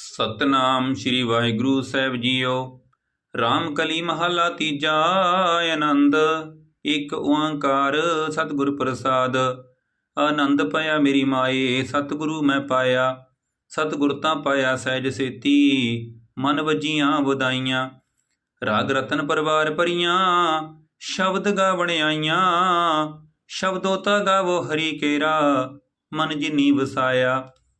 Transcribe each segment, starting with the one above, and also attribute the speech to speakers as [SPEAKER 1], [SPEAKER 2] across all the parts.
[SPEAKER 1] ਸਤਨਾਮ ਸ੍ਰੀ ਵਾਹਿਗੁਰੂ ਸਾਹਿਬ ਜੀਓ। RAM ਕਲੀ ਮਹਲਾ ਤੀਜਾ ਆਨੰਦ। ਇੱਕ ਓੰਕਾਰ ਸਤਿਗੁਰ ਪ੍ਰਸਾਦ। ਆਨੰਦ ਪਾਇਆ ਮੇਰੀ ਮਾਏ, ਸਤਿਗੁਰੂ ਮੈਂ ਪਾਇਆ। ਸਤਿਗੁਰ ਤਾਂ ਪਾਇਆ ਸਹਿਜ ਸੇਤੀ, ਮਨ ਵਜੀਆਂ ਵਧਾਈਆਂ। ਰਾਗ ਰਤਨ ਪਰਵਾਰ ਭਰੀਆਂ, ਸ਼ਬਦ ਗਾਵਣ ਆਈਆਂ। ਸ਼ਬਦੋ ਤਾ ਗਾਵੋ ਹਰੀ ਕੇਰਾ, ਮਨ ਜਿਨੀ ਵਸਾਇਆ।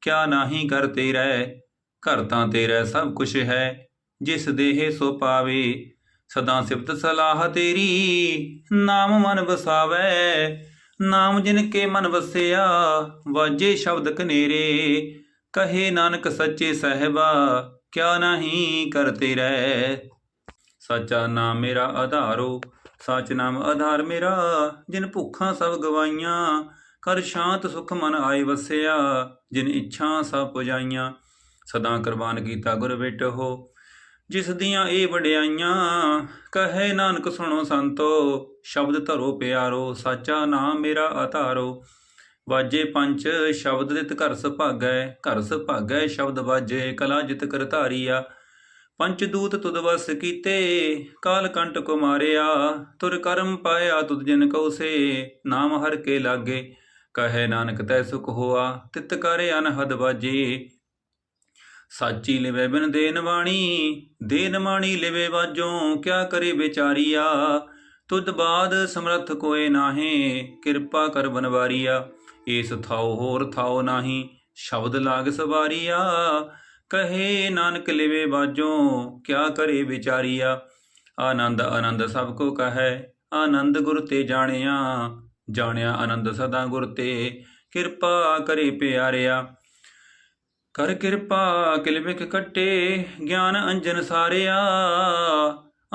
[SPEAKER 1] ਕਿਆ ਨਾਹੀ ਕਰ ਤੇਰਾ ਘਰ ਤਾਂ ਤੇਰਾ ਸਭ ਕੁਛ ਹੈ। ਜਿਸ ਦੇਹ ਸੋ ਪਾਵੇ, ਸਦਾ ਸਿਫਤ ਸਲਾਹ ਤੇਰੀ। ਨਾਮ ਮਨ ਵਸਾਵੇ, ਨਾਮ ਜਿਨ ਕੇ ਮਨ ਵਸਿਆ, ਵਾਜੇ ਸ਼ਬਦ ਕਨੇਰੇ। ਕਹੇ ਨਾਨਕ ਸੱਚੇ ਸਹਿਬਾ, ਕਿਆ ਨਾਹੀ ਕਰਤੇ ਤੇਰਾ ਸੱਚਾ ਨਾਮ ਮੇਰਾ ਆਧਾਰੋ, ਸੱਚ ਨਾਮ ਆਧਾਰ ਮੇਰਾ। ਜਿਨ ਭੁੱਖਾਂ ਸਭ ਗਵਾਈਆਂ ਕਰ ਸ਼ਾਂਤ ਸੁਖ ਮਨ ਆਏ ਵਸਿਆ, ਜਿਨ ਇੱਛਾ ਸਭ ਪੁਜਾਈਆਂ, ਸਦਾ ਕੁਰਬਾਨ ਕੀਤਾ ਗੁਰ ਹੋ ਜਿਸ ਦੀਆਂ ਇਹ ਵਡਿਆਈਆਂ, ਕਹੇ ਨਾਨਕ ਸੁਣੋ ਸੰਤੋ, ਸ਼ਬਦ ਧਰੋ ਪਿਆਰੋ, ਸਾਚਾ ਨਾਮ ਮੇਰਾ ਆਧਾਰੋ ਵਾਜੇ ਪੰਜ ਸ਼ਬਦ ਦਿਤ ਘਰ ਸੁਭਾਗੈ ਘਰ ਸੁਭਾਗੈ ਸ਼ਬਦ ਵਾਜੇ, ਕਲਾ ਜਿਤ ਕਰ ਧਾਰੀਆ। ਪੰਚ ਦੂਤ ਤੁਦ ਵਸ ਕੀਤੇ, ਕਾਲ ਕੰਟ ਕੋ ਤੁਰ ਕਰਮ ਪਾਇਆ ਤੁਦ ਜਿਨ ਕਉ ਨਾਮ ਹਰ ਕੇ ਲਾਗੇ। ਕਹੇ ਨਾਨਕ ਤੈ ਸੁਖ ਹੋਆ, ਤਿਤ ਕਰ ਅਨਹਦ ਬਾਜੇ। ਸਾਚੀ ਲਿਵੇ ਬਿਨ ਦੇਨ ਬਾਣੀ ਦੇਨ ਬਾਣੀ ਲਿਵੇ ਵਾਜੋਂ ਕਿਆ ਕਰੇ ਵਿਚਾਰੀਆ? ਤੁਧ ਬਾਦ ਸਮਰਥ ਕੋਏ ਨਾਹੇ, ਕਿਰਪਾ ਕਰ ਬਨਵਾਰੀਆ। ਏਸ ਥਾਉ ਹੋਰ ਥਾਉ ਨਾਹੀ, ਸ਼ਬਦ ਲਾਗ ਸਵਾਰੀਆ। ਕਹੇ ਨਾਨਕ ਲਿਵੇ ਬਾਜੋਂ ਕਿਆ ਕਰੇ ਵਿਚਾਰੀਆ? ਆਨੰਦ ਆਨੰਦ ਸਭ ਕੋ ਕਹੈ, ਆਨੰਦ ਗੁਰ ਤੇ ਜਾਣਿਆ। ਜਾਣਿਆ ਆਨੰਦ ਸਦਾ ਗੁਰ ਤੇ, ਕਿਰਪਾ ਕਰੇ ਪਿਆਰਿਆ। ਕਰ ਕਿਰਪਾ ਕਿਲਮਿਕ ਕੱਟੇ, ਗਿਆਨ ਅੰਜਨ ਸਾਰਿਆ।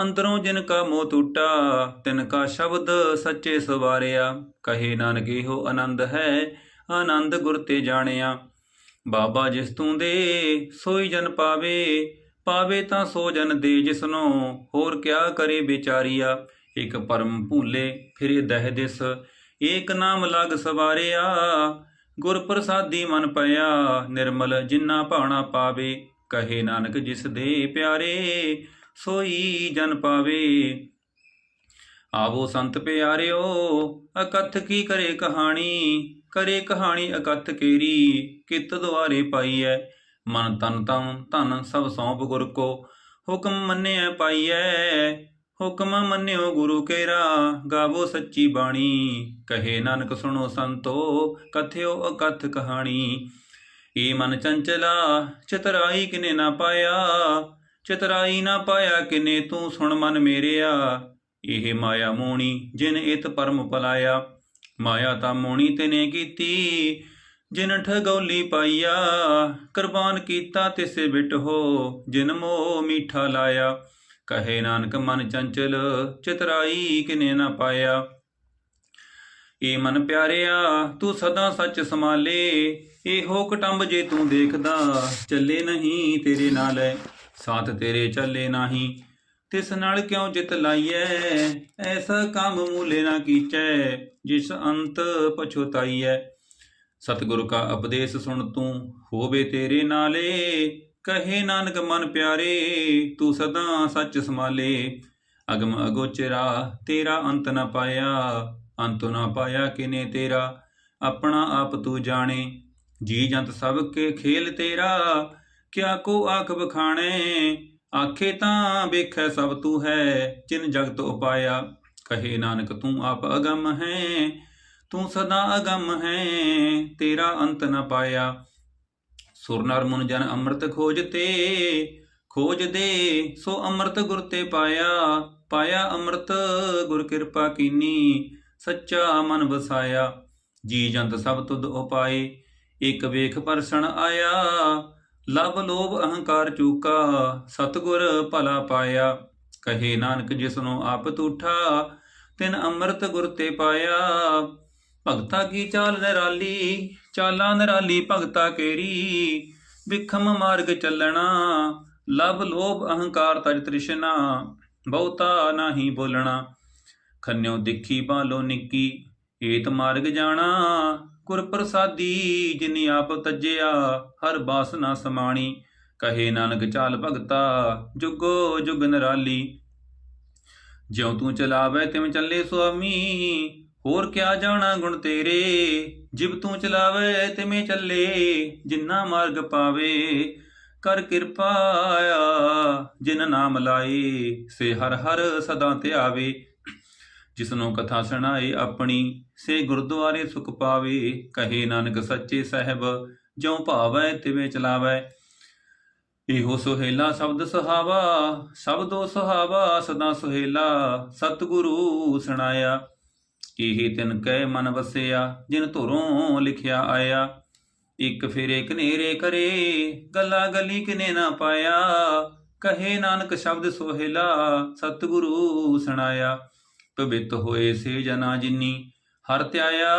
[SPEAKER 1] ਅੰਦਰੋਂ ਜਿਨ ਕਾ ਮੋਹ ਟੂਟਾ, ਤਿਨ ਕਾ ਸ਼ਬਦ ਸੱਚੇ ਸਵਾਰਿਆ। ਕਹੇ ਨਾਨਕ, ਇਹੋ ਆਨੰਦ ਹੈ, ਆਨੰਦ ਗੁਰ ਤੇ ਜਾਣਿਆ। ਬਾਬਾ ਜਿਸ ਤੂੰ ਦੇ, ਸੋਈ ਜਨ ਪਾਵੇ। ਪਾਵੇ ਤਾਂ ਸੋ ਜਨ ਦੇ ਜਿਸਨੋ, ਹੋਰ ਕਿਆ ਕਰੇ ਵਿਚਾਰੀਆ। ਇਕ ਪਰਮ ਭੂਲੇ, ਫਿਰੇ ਦਹਿ ਦਿਸ। ਏਕ ਨਾਮ ਲਗ ਸਵਾਰਿਆ ਗੁਰ ਪ੍ਰਸਾਦੀ ਮਨ ਪਿਆ ਨਿਰਮਲ ਜਿਨਾ ਭਾਣਾ ਪਾਵੇ, ਕਹੇ ਨਾਨਕ ਜਿਸ ਦੇ ਪਿਆਰੇ, ਸੋਈ ਜਨ ਪਾਵੇ। ਆਵੋ ਸੰਤ ਪਿਆਰਿਓ, ਅਕਥ ਕੀ ਕਰੇ ਕਹਾਣੀ ਕਰੇ ਕਹਾਣੀ ਅਕਥ ਕੇਰੀ, ਕਿਤ ਦੁਆਰੇ ਪਾਈਐ, ਮਨ ਤਨ ਤਨ, ਧਨ ਸਭ ਸੌਂਪ ਗੁਰ ਕੋ, ਹੁਕਮ ਮੰਨਿਆ ਪਾਈਐ। ਹੁਕਮ ਮੰਨਿਓ ਗੁਰੂ ਕੇਰਾ ਗਾਵੋ ਸੱਚੀ ਬਾਣੀ। ਕਹੇ ਨਾਨਕ ਸੁਣੋ ਸੰਤੋ, ਕਥਿਓ ਅਕਥ ਕਹਾਣੀ। ਏ ਮਨ ਚੰਚਲਾ, ਚਤਰਾਈ ਕਿਨੇ ਨਾ ਪਾਇਆ। ਚਤਰਾਈ ਨਾ ਪਾਇਆ ਕਿਨੇ ਤੂੰ ਸੁਣ ਮਨ ਮੇਰਿਆ। ਇਹ ਮਾਇਆ ਮੋਣੀ ਜਿਨ ਇਤ ਪਰਮ ਪਲਾਇਆ। ਮਾਇਆ ਤਾਂ ਮੋਣੀ ਤੇਨੇ ਕੀਤੀ, ਜਿਨ ਠਗੌਲੀ ਪਾਈਆ। ਕੁਰਬਾਨ ਕੀਤਾ ਤਿਸੇ ਬਿਟ ਹੋ ਜਿਨ ਮੋਹ ਮੀਠਾ ਲਾਇਆ। ਕਹੇ ਨਾਨਕ ਮਨ ਚੰਚਲ, ਚਤਰਾਈ ਕਿਨੇ ਨਾ ਪਾਇਆ। ਏ ਮਨ ਪਿਆਰਿਆ, ਤੂੰ ਸਦਾ ਸੱਚ ਸਮਾਲੇ ਇਹੋ ਕਟੰਬ ਜੇ ਤੂੰ ਦੇਖਦਾ, ਚੱਲੇ ਨਹੀਂ ਤੇਰੇ ਨਾਲ। ਸਾਥ ਤੇਰੇ ਚੱਲੇ ਨਹੀਂ, ਤਿਸ ਨਾਲ ਕਿਉਂ ਜਿਤ ਲਾਈਐ? ਐਸਾ ਕੰਮ ਮੂਲੇ ਨਾ ਕੀਚੈ, ਜਿਸ ਅੰਤ ਪਛੁਤਾਈਐ ਸਤਿਗੁਰ ਕਾ ਉਪਦੇਸ਼ ਸੁਣ ਤੂੰ, ਹੋਵੇ ਤੇਰੇ ਨਾਲੇ ਕਹੇ ਨਾਨਕ ਮਨ ਪਿਆਰੇ, ਤੂੰ ਸਦਾ ਸੱਚ ਸਮਾਲੇ ਅਗਮ ਅਗੋਚਰਾ, ਤੇਰਾ ਅੰਤ ਨਾ ਪਾਇਆ। ਅੰਤ ਨਾ ਪਾਇਆ ਕਿਨੇ ਤੇਰਾ? ਆਪਣਾ ਆਪ ਤੂੰ ਜਾਣੇ। ਜੀ ਜੰਤ ਸਭ ਕੇ ਖੇਲ ਤੇਰਾ। ਕਿਆ ਕੋ ਆਖ ਬਖਾਣੇ ਆਖੇ ਤਾਂ ਵੇਖੈ ਸਭ ਤੂੰ ਹੈ ਜਿਨ ਜਗਤ ਉਪਾਇਆ। ਕਹੇ ਨਾਨਕ, ਤੂੰ ਆਪ ਅਗਮ ਹੈ। ਤੂੰ ਸਦਾ ਅਗਮ ਹੈ, ਤੇਰਾ ਅੰਤ ਨਾ ਪਾਇਆ। ਸੁਰ ਨਰ ਮਨ ਜਨ ਅੰਮ੍ਰਿਤ ਖੋਜਤੇ, ਖੋਜਦੇ, ਸੋ ਅੰਮ੍ਰਿਤ ਗੁਰ ਤੇ ਪਾਇਆ ਪਾਇਆ ਅੰਮ੍ਰਿਤ, ਗੁਰ ਕਿਰਪਾ ਕੀਨੀ, ਸੱਚਾ ਮਨ ਵਸਾਇਆ। ਜੀ ਜੰਤ ਸਭ ਤੁਧ ਉਪਾਏ, ਇਕ ਵੇਖ ਪਰਸਣ ਆਇਆ ਲਬ ਲੋਭ ਅਹੰਕਾਰ ਚੂਕਾ, ਸਤਗੁਰ ਭਲਾ ਪਾਇਆ। ਕਹੇ ਨਾਨਕ ਜਿਸਨੂੰ ਆਪ ਤੂਠਾ, ਤਿਨ ਅੰਮ੍ਰਿਤ ਗੁਰ ਤੇ ਪਾਇਆ ਭਗਤਾ ਕੀ ਚਾਲ ਨਰਾਲੀ, ਚਾਲਾਂ ਨਰਾਲੀ ਭਗਤਾ ਕੇਰੀ। ਵਿਖਮ ਮਾਰਗ ਚੱਲਣਾ ਲਬ ਲੋਭ ਅਹੰਕਾਰ ਤਜ ਤ੍ਰਿਸ਼ਨਾ, ਬਹੁਤਾ ਨਾਹੀ ਬੋਲਣਾ। ਖੰਨਿਓ ਦੇਖੀ ਬਾਲੋ ਨਿੱਕੀ, ਏਤ ਮਾਰਗ ਜਾਣਾ। ਗੁਰ ਪ੍ਰਸਾਦੀ ਜਿਨੀ ਆਪ ਤਜਿਆ, ਹਰ ਬਾਸਨਾ ਸਮਾਣੀ। ਕਹੇ ਨਾਨਕ ਚਾਲ ਭਗਤਾ, ਜੁਗੋ ਜੁਗ ਨਰਾਲੀ। ਜਿਉ ਤੂੰ ਚਲਾਵੇ ਤਿਵੇਂ ਚੱਲੇ ਸੁਆਮੀ ਹੋਰ ਕਿਆ ਜਾਣਾ ਗੁਣ ਤੇਰੇ? ਜਿਬ ਤੂੰ ਚਲਾਵੇ ਤਿਵੇਂ ਚੱਲੇ, ਜਿੰਨਾ ਮਾਰਗ ਪਾਵੇ ਕਰ ਕਿਰਪਾ ਆ, ਜਿਨ ਨਾਮ ਲਾਏ, ਸੇ ਹਰ ਹਰ ਸਦਾ ਧਿਆਵੇ। ਜਿਸਨੂੰ ਕਥਾ ਸੁਣਾਏ ਆਪਣੀ, ਸੇ ਗੁਰਦੁਆਰੇ ਸੁਖ ਪਾਵੇ। ਕਹੇ ਨਾਨਕ ਸੱਚੇ ਸਾਹਿਬ, ਜਿਉ ਭਾਵੈ ਤਿਵੇਂ ਚਲਾਵੈ। ਇਹੋ ਸੁਹੇਲਾ ਸ਼ਬਦ ਸੁਹਾਵਾ ਸ਼ਬਦੋ ਸੁਹਾਵਾ ਸਦਾ ਸੁਹੇਲਾ ਸਤਿਗੁਰੂ ਸੁਣਾਇਆ। ਇਹ ਤਿਨ ਕਹਿ ਮਨ ਵਸਿਆ, ਜਿਨ ਧੁਰੋਂ ਲਿਖਿਆ ਆਇਆ। ਇੱਕ ਫੇਰੇ ਕਨੇਰੇ ਕਰੇ, ਗੱਲਾਂ ਗੱਲੀ ਕਿਨੇ ਨਾ ਪਾਇਆ। ਕਹੇ ਨਾਨਕ ਸ਼ਬਦ ਸੋਹਿਲਾ, ਸਤਿਗੁਰੂ ਸੁਣਾਇਆ। ਪਵਿੱਤ ਹੋਏ ਸੇ ਜਨਾ ਜਿਨੀ, ਹਰ ਧਿਆਇਆ।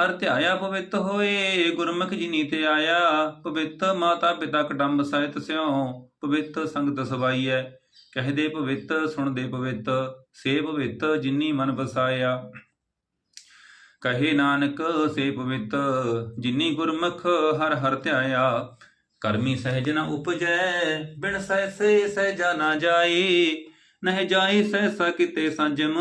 [SPEAKER 1] ਹਰ ਧਿਆਇਆ ਪਵਿੱਤ ਹੋਏ, ਗੁਰਮੁਖ ਜਿਨੀ ਤੇ ਆਇਆ, ਪਵਿੱਤ ਮਾਤਾ ਪਿਤਾ ਕਟੰਬ ਸਹਿਤ ਸਿਉ, ਪਵਿੱਤ ਸੰਗਤ ਸਵਾਈਐ ਕਹਦੇ ਪਵਿੱਤ ਸੁਣਦੇ ਪਵਿੱਤ, ਸੇ ਪਵਿੱਤ ਜਿਨੀ ਮਨ ਵਸਾਇਆ। ਕਹੇ ਨਾਨਕ, ਸੇ ਪਵਿੱਤ, ਜਿਨੀ ਗੁਰਮੁਖ ਹਰ ਹਰ ਧਿਆਇਆ। ਕਰਮੀ ਸਹਿਜ ਨਾ ਉਪਜੈ, ਬਿਨ ਸਹਿਸੇ ਸਹਿਜਾ ਨਾ ਜਾਏ। ਨਹਿ ਜਾਏ ਸਹਿਸਾ ਕਿਤੇ ਸੰਜਮ,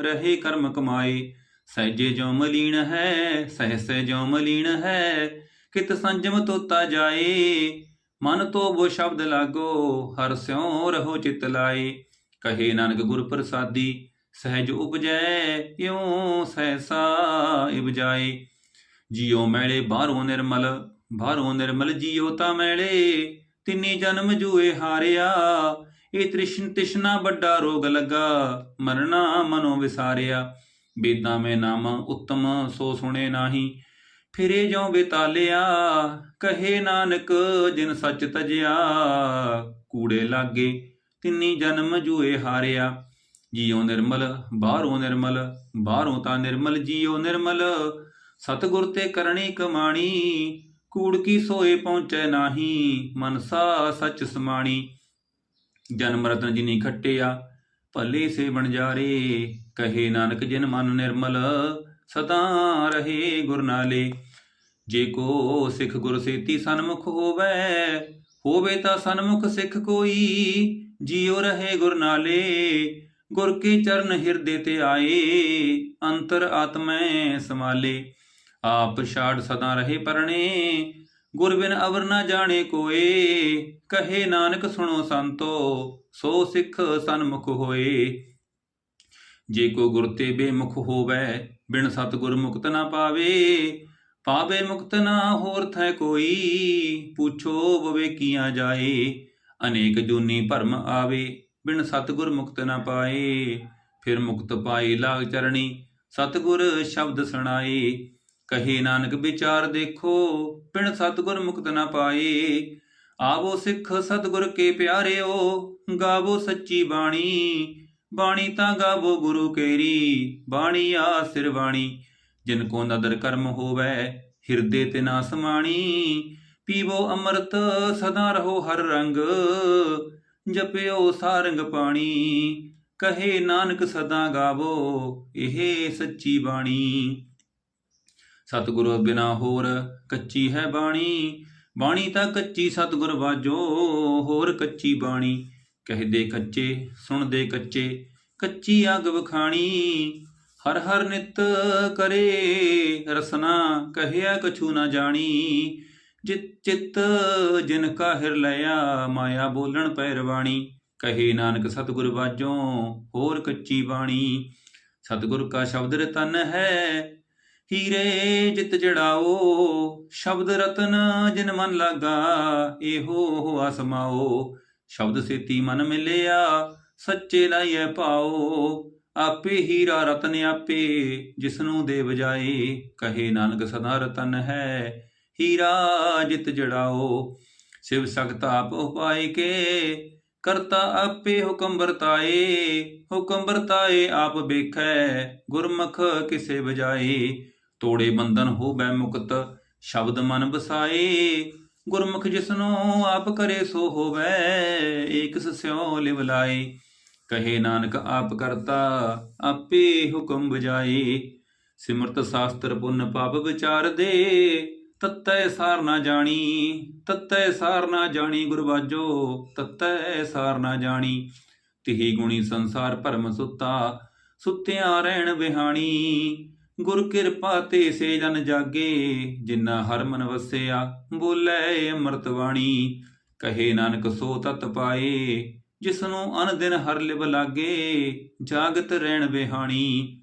[SPEAKER 1] ਰਹੇ ਕਰਮ ਕਮਾਈ ਸਹਿਜੇ ਜੋ ਮਲੀਨ ਹੈ, ਸਹਿਸੇ ਜੋ ਮਲੀਨ ਹੈ, ਕਿਤ ਸੰਜਮ ਤੋਤਾ ਜਾਏ, ਮਨ ਤੋ ਬੋ ਸ਼ਬਦ ਲਾਗੋ, ਹਰ ਸਿਉ ਰਹੋ ਚਿਤ ਲਾਏ। ਕਹੇ ਨਾਨਕ ਗੁਰ ਪ੍ਰਸਾਦੀ, ਸਹਿਜ ਉਪਜੈ, ਇਉ ਸਹਿਸਾ ਇਬਜਾਏ ਜਿਉ ਮੈਲੇ ਬਾਹਰੋਂ ਨਿਰਮਲ ਬਾਹਰੋਂ ਨਿਰਮਲ ਜਿਉ ਤਾ ਮੈਲੇ, ਤਿੰਨੇ ਜਨਮ ਜੂਏ ਹਾਰਿਆ, ਇਹ ਤ੍ਰਿਸ਼ਨ ਤਿਸ਼ਨਾ ਵੱਡਾ ਰੋਗ ਲੱਗਾ, ਮਰਨਾ ਮਨੋ ਵਿਸਾਰਿਆ। ਬੇਦਾਂ ਮੈਂ ਨਾਮ, ਉੱਤਮ ਸੋ ਸੁਣੇ ਨਾਹੀ। ਫਿਰੇ ਜੋ ਬੇਤਾਲਿਆ, ਕਹੇ ਨਾਨਕ, ਜਿਨ ਸੱਚ ਤਜਿਆ। ਕੂੜੇ ਲਾਗੇ, ਤਿੰਨੀ ਜਨਮ ਜੂਏ ਹਾਰਿਆ। ਜੀਉ ਨਿਰਮਲ, ਬਾਹਰੋਂ ਨਿਰਮਲ, ਬਾਹਰੋਂ ਤਾਂ ਨਿਰਮਲ, ਜੀਉ ਨਿਰਮਲ। ਸਤਗੁਰ ਤੇ ਕਰਨੀ ਕਮਾਣੀ, ਕੂੜ ਕੀ ਸੋਏ ਪਹੁੰਚੈ ਨਾਹੀ। ਮਨਸਾ ਸੱਚ ਸਮਾਣੀ। ਜਨਮ ਰਤਨ ਜਿਨੀ ਖੱਟਿਆ ਭਲੇ ਸੇ ਬਣ ਕਹੇ ਨਾਨਕ, ਜਿਨ ਮਨ ਨਿਰਮਲ, ਸਦਾ ਰਹੇ ਗੁਰ ਨਾਲੇ। ਜੇ ਕੋ ਸਿੱਖ ਗੁਰ ਸੇਤੀ ਸਨਮੁਖ ਹੋਵੇ ਹੋਵੇ ਤਾਂ ਸਨਮੁਖ ਸਿੱਖ ਕੋਈ। ਜਿਉ ਰਹੇ ਗੁਰ ਨਾਲੇ, ਗੁਰ ਕੀ ਚਰਨ ਹਿਰਦੇ ਤੇ ਆਏ, ਅੰਤਰ ਆਤਮੈ ਸਮਾਲੇ ਆਪ ਛਾੜ ਸਦਾ ਰਹੇ ਪਰਣੇ ਗੁਰ ਬਿਨ ਅਵਰ ਨਾ ਜਾਣੇ ਕੋਏ, ਕਹੇ ਨਾਨਕ ਸੁਣੋ ਸੰਤੋ, ਸੋ ਸਿੱਖ ਸਨਮੁਖ ਹੋਏ। ਜੇ ਕੋ ਗੁਰ ਤੇ ਬੇਮੁਖ ਹੋਵੇ, ਬਿਨ ਸਤਗੁਰ ਮੁਕਤ ਨਾ ਪਾਵੇ ਪਾਵੇ ਮੁਕਤ ਨਾ ਹੋਰ ਥੈ ਕੋਈ, ਪੁੱਛੋ ਬਵੇ ਜਾਏ। ਅਨੇਕ ਜੂਨੀ ਭਰਮ ਆਵੇ, ਬਿਨ ਸਤਗੁਰ ਮੁਕਤ ਨਾ ਪਾਏ। ਫਿਰ ਮੁਕਤ ਪਾਈ ਲਾਗ ਚਰਣੀ, ਸਤਗੁਰ ਸ਼ਬਦ ਸੁਣਾਏ। ਕਹੇ ਨਾਨਕ ਵਿਚਾਰ ਦੇਖੋ, ਪਿਣ ਸਤਗੁਰ ਮੁਕਤ ਨਾ ਪਾਏ। ਆਵੋ ਸਿੱਖ ਸਤਗੁਰ ਕੇ ਪਿਆਰਿਓ, ਗਾਵੋ ਸੱਚੀ ਬਾਣੀ। ਬਾਣੀ ਤਾਂ ਗਾਵੋ ਗੁਰੂ ਕੇਰੀ, ਬਾਣੀ ਆ ਸਿਰ ਬਾਣੀ। ਜਿਨ ਕੋ ਨਦਰ ਕਰਮ ਹੋਵੇ, ਹਿਰਦੇ ਤੇ ਨਾ ਸਮਾਣੀ। ਪੀਵੋ ਅੰਮ੍ਰਿਤ, ਸਦਾ ਰਹੋ ਹਰ ਰੰਗ। ਜਪਿਓ ਸਾਰੰਗ ਪਾਣੀ। ਕਹੇ ਨਾਨਕ ਸਦਾ ਗਾਵੋ, ਇਹ ਸੱਚੀ ਬਾਣੀ। ਸਤਿਗੁਰ ਬਿਨਾ ਹੋਰ ਕੱਚੀ ਹੈ ਬਾਣੀ। ਬਾਣੀ ਤਾਂ ਕੱਚੀ ਸਤਿਗੁਰ ਵਾਜੋ, ਹੋਰ ਕੱਚੀ ਬਾਣੀ। ਕਹਦੇ ਕੱਚੇ, ਸੁਣਦੇ ਕੱਚੇ, ਕੱਚੀ ਅਗ ਵਖਾਣੀ। ਹਰ ਹਰ ਨਿਤ ਕਰੇ, ਰਸਨਾ ਕਹਿਆ ਕਛੂ ਨਾ ਜਾਣੀ। ਜਿਤ ਚਿਤ ਜਿਨ ਕਾ ਹਿਰ ਲਿਆ, ਮਾਇਆ ਬੋਲਣ ਪੈਰਵਾਣੀ। ਕਹੇ ਨਾਨਕ ਸਤਿਗੁਰ ਵਾਜੋ, ਹੋਰ ਕੱਚੀ ਬਾਣੀ। ਸਤਿਗੁਰ ਕਾ ਸ਼ਬਦ ਰਤਨ ਹੈ ਹੀਰੇ ਜਿਤ ਜੜਾਓ, ਸ਼ਬਦ ਰਤਨ ਜਿਨ ਮਨ ਲਾਗਾ, ਇਹੋ ਹੋਆ ਸਮਾਓ ਸ਼ਬਦ ਸੇਤੀ ਮਨ ਮਿਲਿਆ, ਸੱਚੇ ਲਾਇਐ ਪਾਓ ਆਪੇ ਹੀਰਾ ਰਤਨ ਆਪੇ, ਜਿਸਨੂੰ ਦੇ ਬਜਾਏ ਕਹੇ ਨਾਨਕ ਸਦਾ ਰਤਨ ਹੈ, ਹੀਰਾ ਜਿਤ ਜੜਾਓ। ਸਿਵ ਸਖਤ ਆਪ ਉਪਾਏ ਕੇ, ਕਰਤਾ ਆਪੇ ਹੁਕਮ ਵਰਤਾਏ ਹੁਕਮ ਵਰਤਾਏ ਆਪ ਵੇਖੈ, ਗੁਰਮਖ ਕਿਸੇ ਬਜਾਏ ਤੋੜੇ ਬੰਧਨ ਹੋਵੈ ਮੁਕਤ, ਸ਼ਬਦ ਮਨ ਵਸਾਏ। ਗੁਰਮੁਖ ਜਿਸਨੋ ਆਪ ਕਰੇ ਸੋ ਹੋਵੈ, ਏਕ ਸਿਉ ਲਿਵ ਲਾਏ। ਕਹੇ ਨਾਨਕ, ਆਪ ਕਰਤਾ, ਆਪੇ ਹੁਕਮ ਬਜਾਏ ਸਿਮਰਤ ਸ਼ਾਸਤਰ ਪੁੰਨ ਪਾਪ ਵਿਚਾਰ ਦੇ। ਤਤੈ ਸਾਰ ਨਾ ਜਾਣੀ, ਤਤੈ ਸਾਰ ਨਾ ਜਾਣੀ ਗੁਰਬਾਜੋ ਤਤੈ ਸਾਰ ਨਾ ਜਾਣੀ। ਤਿਹੀ ਗੁਣੀ ਸੰਸਾਰ ਭਰਮ ਸੁੱਤਾ, ਸੁੱਤਿਆਂ ਰਹਿਣ ਵਿਹਾਣੀ। ਗੁਰ ਕਿਰਪਾ ਤੇ ਸੇ ਜਨ ਜਾਗੇ, ਜਿਨ੍ਹਾਂ ਹਰ ਮਨ ਵਸਿਆ, ਬੋਲੇ ਅੰਮ੍ਰਿਤ ਬਾਣੀ ਕਹੇ ਨਾਨਕ ਸੋ ਤਤ ਪਾਏ, ਜਿਸਨੂੰ ਅਨ ਦਿਨ ਹਰ ਲਿਵ ਲਾਗੇ, ਜਾਗਤ ਰਹਿਣ ਵਿਹਾਣੀ।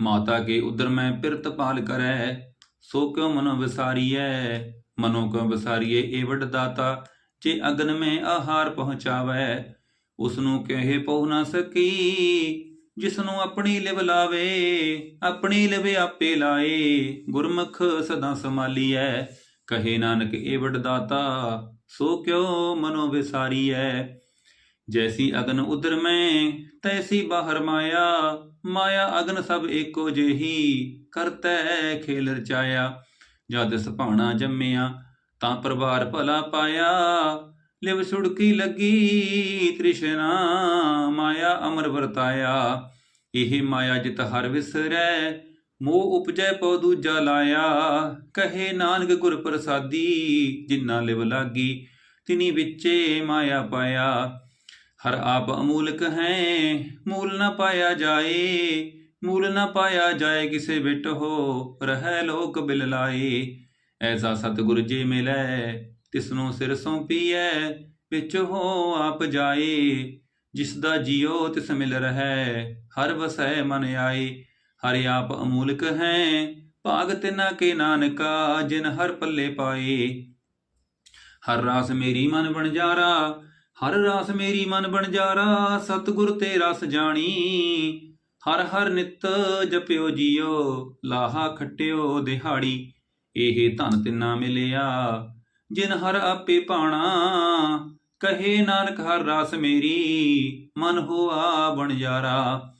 [SPEAKER 1] ਮਾਤਾ ਕੇ ਉਦਰ ਮੈਂ ਪਿਰਤ ਪਾਲ ਕਰੈ, ਸੋ ਕਿਉ ਮਨੋ ਵਿਸਾਰੀਐ? ਮਨੋ ਕਿਉ ਵਿਸਾਰੀਏ ਏ ਵੱਡ ਦਾਤਾ, ਜੇ ਅਗਨ ਮੈਂ ਆਹਾਰ ਪਹੁੰਚਾਵੈ। ਉਸ ਨੂੰ ਕਹੇ ਪਹੁ ਨਾ ਸਕੀ ਜਿਸ ਨੂੰ ਆਪਣੀ ਲਿਵ ਲਾਵੇ, ਆਪਣੀ ਲਿਵ ਆਪੇ ਲਾਏ, ਗੁਰਮੁਖ ਸਦਾ ਸੰਭਾਲੀਐ। ਕਹੇ ਨਾਨਕ ਏ ਵੱਡ ਸੋ ਕਿਉ ਮਨੋ ਵਿਸਾਰੀਐ। ਜੈਸੀ ਅਗਨ ਉਦਰ ਮੈਂ, ਤੈਸੀ ਬਾਹਰ ਮਾਇਆ। ਮਾਇਆ ਅਗਨ ਸਭ ਏਕੋ ਜਿਹੀ, ਕਰਤੈ ਖੇਲ ਰਚਾਇਆ। ਜਦ ਸੁਭਾਣਾ ਜੰਮਿਆ, ਤਾਂ ਪਰਿਵਾਰ ਭਲਾ ਪਾਇਆ। ਲਿਵ ਸੁੜਕੀ ਲੱਗੀ, ਤ੍ਰਿਸ਼ਨਾ ਮਾਇਆ ਅਮਰ ਵਰਤਾਇਆ। ਇਹ ਮਾਇਆ ਜਿਤ ਹਰ ਵਿਸਰੈ, ਮੋਹ ਉਪਜੈ ਪਉ ਦੂਜਾ ਲਾਇਆ। ਕਹੇ ਨਾਨਕ ਗੁਰ ਪ੍ਰਸਾਦੀ ਜਿਨ੍ਹਾਂ ਲਿਵ ਲਾਗੀ, ਤਿਨੀ ਵਿੱਚੇ ਮਾਇਆ ਪਾਇਆ। ਹਰ ਆਪ ਅਮੂਲਕ ਹੈ, ਮੂਲ ਨਾ ਪਾਇਆ ਜਾਏ। ਮੂਲ ਨਾ ਪਾਇਆ ਜਾਏ, ਕਿਸੇ ਬਿਟ ਹੋ, ਰਹਿ ਲੋਕ ਬਿਲ ਲਾਏ। ਐਸਾ ਸਤਿਗੁਰ ਜੀ ਮਿਲੈ ਤਿਸਨੂੰ ਸਿਰ ਸੌਂਪੀਐ ਵਿੱਚ ਹੋ ਆਪ ਜਾਏ, ਜਿਸ ਦਾ ਜੀਉ ਤਿਸ ਮਿਲ ਰਹੈ, ਹਰ ਵਸੈ ਮਨ ਆਏ। ਹਰਿ ਆਪ ਅਮੂਲਕ ਹੈ, ਭਾਗ ਤਿਨਾ ਕੇ ਨਾਨਕਾ, ਜਿਨ ਹਰ ਪੱਲੇ ਪਾਏ। ਹਰ ਰਾਸ ਮੇਰੀ ਮਨ ਬਣਜਾਰਾ ਹਰ ਰਾਸ ਮੇਰੀ ਮਨ ਬਣਜਾਰਾ ਸਤਿਗੁਰ ਤੇ ਰਸ ਜਾਣੀ। ਹਰ ਹਰ ਨਿਤ ਜਪਿਓ ਜੀਓ, ਲਾਹਾ ਖੱਟਿਓ ਦਿਹਾੜੀ, ਇਹ ਧਨ ਤਿੰਨਾ ਮਿਲਿਆ। ਜਿਨ ਹਰ ਆਪੇ ਪਾਣਾ ਕਹੇ ਨਾਨਕ ਹਰ ਰਸ ਮੇਰੀ, ਮਨ ਹੋਆ ਬਣ ਜਾਰਾ।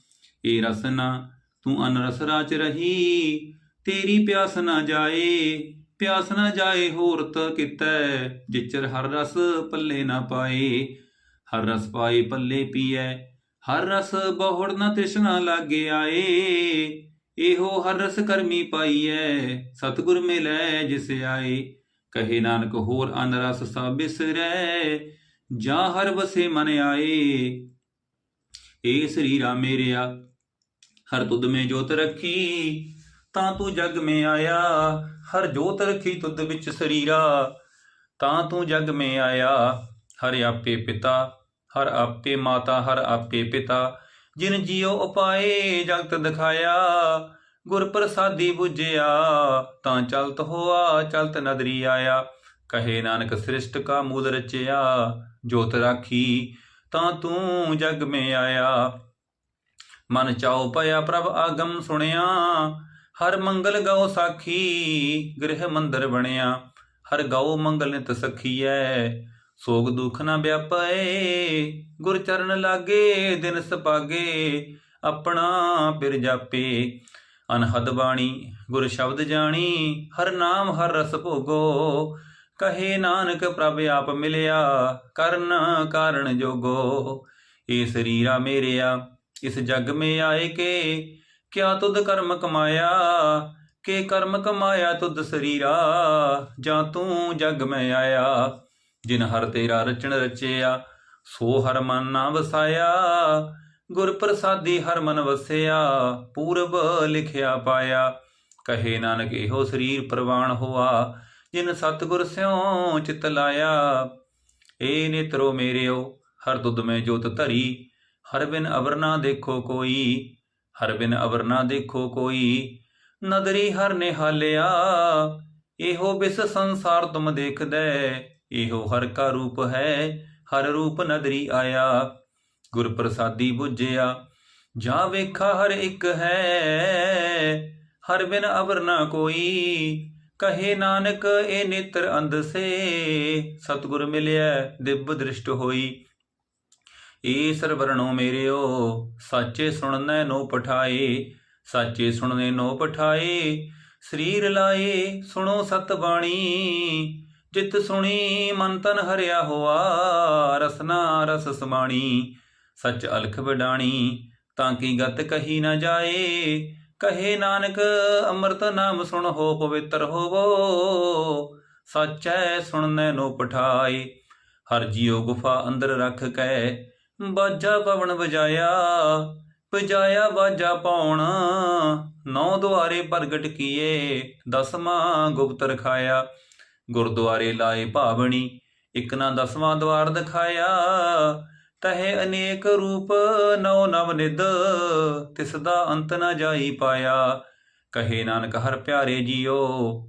[SPEAKER 1] ਏ ਰਸਨਾ ਤੂੰ ਅਨਰਸ ਰਾਚ ਰਹੀ, ਤੇਰੀ ਪਿਆਸ ਨਾ ਜਾਏ, ਪਿਆਸ ਨਾ ਜਾਏ ਹੋਰਤ ਕਿਤੈ, ਜਿਚਰ ਹਰ ਰਸ ਪੱਲੇ ਨਾ ਪਾਏ। ਹਰ ਰਸ ਪਾਏ ਪੱਲੇ ਪੀਐ, ਹਰ ਰਸ ਬਹੁੜ ਨਾ ਤ੍ਰਿਸ਼ਨਾ ਲਾਗੇ ਆਏ। ਇਹੋ ਹਰ ਰਸ ਕਰਮੀ ਪਾਈਐ, ਸਤਿਗੁਰ ਮਿਲੈ ਜਿਸ ਆਏ। ਕਹੇ ਨਾਨਕ ਹੋਰ ਅਨ ਰਸ ਸਭ ਬਿਸਰੈ, ਜਾਂ ਹਰ ਵਸੇ ਮਨ ਆਏ। ਏ ਸਰੀਰਾ ਮੇਰਿਆ, ਹਰ ਤੁਧ ਮੇ ਜੋਤ ਰੱਖੀ, ਤਾਂ ਤੂੰ ਜਗ ਮੇ ਆਇਆ, ਹਰ ਜੋਤ ਰੱਖੀ ਤੁਧ ਵਿੱਚ ਸਰੀਰਾ। ਤਾਂ ਤੂੰ ਜਗ ਮੇ ਆਇਆ, ਹਰ ਆਪੇ ਪਿਤਾ, ਹਰ ਆਪੇ ਮਾਤਾ, ਹਰ ਆਪੇ ਪਿਤਾ। ਜਿਨ ਜੀਉ ਉਪਾਏ, ਜਗਤ ਦਿਖਾਇਆ ਗੁਰ ਪ੍ਰਸਾਦੀ 부ਝਿਆ ਤਾਂ ਚਲਤ ਹੋਆ, ਚਲਤ ਨਦਰੀ ਆਇਆ। ਕਹੇ ਨਾਨਕ ਸ੍ਰਿਸ਼ਟ ਕਾ ਮੂਲ ਰਚਿਆ, ਜੋਤ ਰਾਖੀ, ਤਾਂ ਤੂੰ ਜਗ ਮੇ ਆਇਆ। ਮਨ ਚਾਉ ਪਿਆ ਪ੍ਰਭ ਆਗਮ ਸੁਣਿਆ, ਹਰ ਮੰਗਲ ਗਉ ਸਾਖੀ, ਗ੍ਰਹਿ ਮੰਦਰ ਬਣਿਆ। ਹਰ ਗਉ ਮੰਗਲ ਨਿਤ ਸਖੀਐ, ਸੋਗ ਦੁਖ ਨਾ ਵਿਆਪੈ ਗੁਰ ਚਰਨ ਲਾਗੇ, ਦਿਨ ਸਪਾਗੇ, ਆਪਣਾ ਪਿਰ ਜਾਪੇ। ਅਨਹਦ ਬਾਣੀ, ਗੁਰ ਸ਼ਬਦ ਜਾਣੀ, ਹਰ ਨਾਮ, ਹਰ ਰਸ ਭੋਗੋ। ਕਹੇ ਨਾਨਕ, ਪ੍ਰਭ ਆਪ ਮਿਲਿਆ, ਕਰਨ ਕਾਰਣ ਜੋਗੋ। ਏ ਸਰੀਰਾ ਮੇਰਿਆ, ਇਸ ਜਗ ਮੇ ਆਏ ਕੇ, ਕਿਆ ਤੁਧ ਕਰਮ ਕਮਾਇਆ? ਕੇ ਕਰਮ ਕਮਾਇਆ ਤੁਧ ਸਰੀਰਾ? ਜਾਂ ਤੂੰ ਜਗ ਮੈਂ ਆਇਆ, ਜਿਨ ਹਰ ਤੇਰਾ ਰਚਣ ਰਚਿਆ, ਸੋ ਹਰ ਮਨ ਨਾ ਵਸਾਇਆ। ਗੁਰ ਪ੍ਰਸਾਦੀ ਹਰ ਮਨ ਵਸਿਆ, ਪੂਰਬ ਲਿਖਿਆ ਪਾਇਆ। ਕਹੇ ਨਾਨਕ, ਇਹੋ ਸਰੀਰ ਪ੍ਰਵਾਨ ਹੋਆ, ਜਿਨ ਸਤਗੁਰ ਸਿਉ ਚਿਤ ਲਾਇਆ। ਏ ਨੇਤਰੋ ਮੇਰਿਓ, ਹਰ ਤੁਧ ਮੈਂ ਜੋਤ ਧਰੀ। ਹਰ ਬਿਨ ਅਵਰ ਨਾ ਦੇਖੋ ਕੋਈ, ਹਰ ਬਿਨ ਅਵਰ ਨਾ ਦੇਖੋ ਕੋਈ। ਨਦਰੀ ਹਰ ਨਿਹਾਲਿਆ, ਇਹੋ ਬਿਸ ਸੰਸਾਰ ਤੁਮ ਦੇਖਦੈ। ਇਹੋ ਹਰ ਕਾ ਰੂਪ ਹੈ, ਹਰ ਰੂਪ ਨਦਰੀ ਆਇਆ। ਗੁਰ ਪ੍ਰਸਾਦੀ 부ਝਿਆ ਜਾਂ ਵੇਖਾ ਹਰ ਇੱਕ ਹੈ, ਹਰ ਬਿਨ ਅਵਰ ਨਾ ਕੋਈ। ਕਹੇ ਨਾਨਕ, ਇਹ ਨੇਤਰ ਅੰਧ ਸੇ, ਸਤਿਗੁਰ ਮਿਲਿਆ ਦਿਵ ਦ੍ਰਿਸ਼ਟ ਹੋਈ। ਏ ਸਰਵਰਣੋ ਮੇਰਿਓ, ਸਾਚੇ ਸੁਣਨੈ ਨੋ ਪਠਾਏ, ਸਾਚੇ ਸੁਣਨੇ ਨੋ ਪਠਾਏ। ਸਰੀਰ ਲਾਏ, ਸੁਣੋ ਸਤ ਬਾਣੀ, ਜਿਤ ਸੁਣੀ, ਮਨ ਤਨ ਹਰਿਆ ਹੋਆ ਰਸਨਾ ਰਸ ਸਮਾਣੀ। ਸੱਚ ਅਲਖ ਵਡਾਣੀ, ਤਾਂ ਕੀ ਗਤ ਕਹੀ ਨਾ ਜਾਏ? ਕਹੇ ਨਾਨਕ, ਅੰਮ੍ਰਿਤ ਨਾਮ ਸੁਣ ਹੋ ਪਵਿੱਤਰ ਹੋਵੋ। ਸਚੈ ਸੁਣਨੈ ਨੋ ਪਠਾਏ। ਹਰ ਜੀਉ ਗੁਫਾ ਅੰਦਰ ਰੱਖ ਕੈ, ਬਾਜਾ ਪਵਨ ਵਜਾਇਆ। ਵਜਾਇਆ ਬਾਜਾ ਪਾਉਣ, ਨੌ ਦੁਆਰੇ ਪ੍ਰਗਟ ਕੀਏ। ਦਸਵਾਂ ਗੁਪਤ ਰਖਾਇਆ ਗੁਰਦੁਆਰੇ ਲਾਏ ਭਾਵਣੀ ਇਕ ਨਾ ਦਸਵਾਂ ਦਵਾਰ ਦਿਖਾਇਆ। ਤਹੇ ਅਨੇਕ ਰੂਪ ਨੌ ਨਵ ਨਿਦ ਤਿਸ ਦਾ ਅੰਤ ਨਾ ਜਾਈ ਪਾਇਆ। ਕਹੇ ਨਾਨਕ, ਹਰ ਪਿਆਰੇ ਜੀਓ,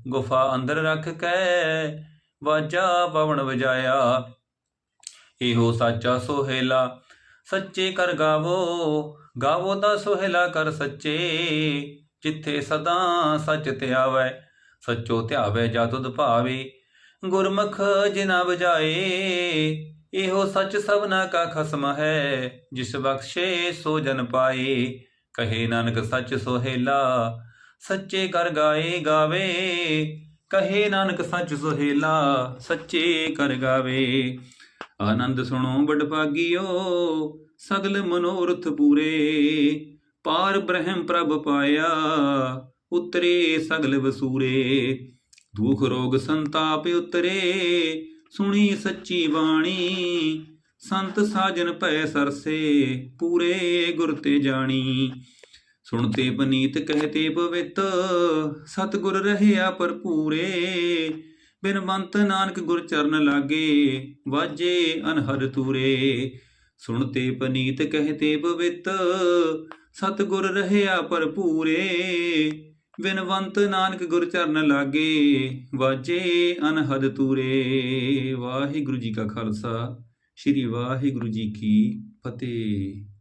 [SPEAKER 1] ਗੁਫਾ ਅੰਦਰ ਰੱਖ ਕੈ ਵਾਜਾ ਪਵਨ ਵਜਾਇਆ। ਇਹੋ ਸਾਚਾ ਸੋਹੇਲਾ, ਸੱਚੇ ਕਰ ਗਾਵੋ ਗਾਵੋ ਤਾਂ ਸੋਹੇਲਾ ਕਰ ਸੱਚੇ। ਜਿੱਥੇ ਸਦਾ ਸੱਚ ਧਿਆਵੈ ਸੱਚੋ ਧਿਆਵੈ ਜਾ ਤੁਧ ਭਾਵੇ ਗੁਰਮੁਖ ਜਿਨਾ ਵਜਾਏ ਇਹੋ ਸੱਚ ਸਭਨਾ ਕਾ ਖਸਮ ਹੈ, ਜਿਸ ਬਖਸ਼ੇ ਸੋ ਜਨ ਪਾਏ। ਕਹੇ ਨਾਨਕ ਸੱਚ ਸੋਹੇਲਾ, ਸੱਚੇ ਕਰ ਗਾਏ ਗਾਵੇ। ਕਹੇ ਨਾਨਕ ਸੱਚ ਸੋਹੇਲਾ, ਸੱਚੇ ਕਰ ਗਾਵੇ। ਆਨੰਦ ਸੁਣੋ ਬੜ ਭਾਗਿਓ, ਸਗਲ ਮਨੋਰਥ ਪੂਰੇ। ਪਾਰ ਬ੍ਰਹਮ ਪ੍ਰਭ ਪਾਇਆ, ਉਤਰੇ ਸਗਲ ਵਸੂਰੇ। ਦੁਖ ਰੋਗ ਸੰਤਾਪ ਉਤਰੇ ਸੁਣੀ ਸੱਚੀ ਬਾਣੀ। ਸੰਤ ਸਾਜਨ ਭੈ ਸਰਸੇ, ਪੂਰੇ ਗੁਰ ਤੇ ਜਾਣੀ। ਸੁਣਤੇ ਪਨੀਤ ਕਹਤੇ ਪਵਿੱਤ, ਸਤਿਗੁਰ ਰਹਿਆ ਭਰਪੂਰੇ। ਬਿਨਵੰਤ ਨਾਨਕ ਗੁਰ ਚਰਨ ਲਾਗੇ, ਵਾਜੇ ਅਨਹਦ ਤੂਰੇ। ਸੁਣਤੇ ਪਨੀਤ ਕਹਤੇ ਪਵਿੱਤ, ਸਤਿਗੁਰ ਰਹਿਆ ਭਰਪੂਰੇ। ਬਿਨਵੰਤ ਨਾਨਕ ਗੁਰ ਚਰਨ ਲਾਗੇ, ਵਾਜੇ ਅਨਹਦ ਤੂਰੇ। ਵਾਹਿਗੁਰੂ ਜੀ ਕਾ ਖਾਲਸਾ, ਸ੍ਰੀ ਵਾਹਿਗੁਰੂ ਜੀ ਕੀ ਫਤਿਹ।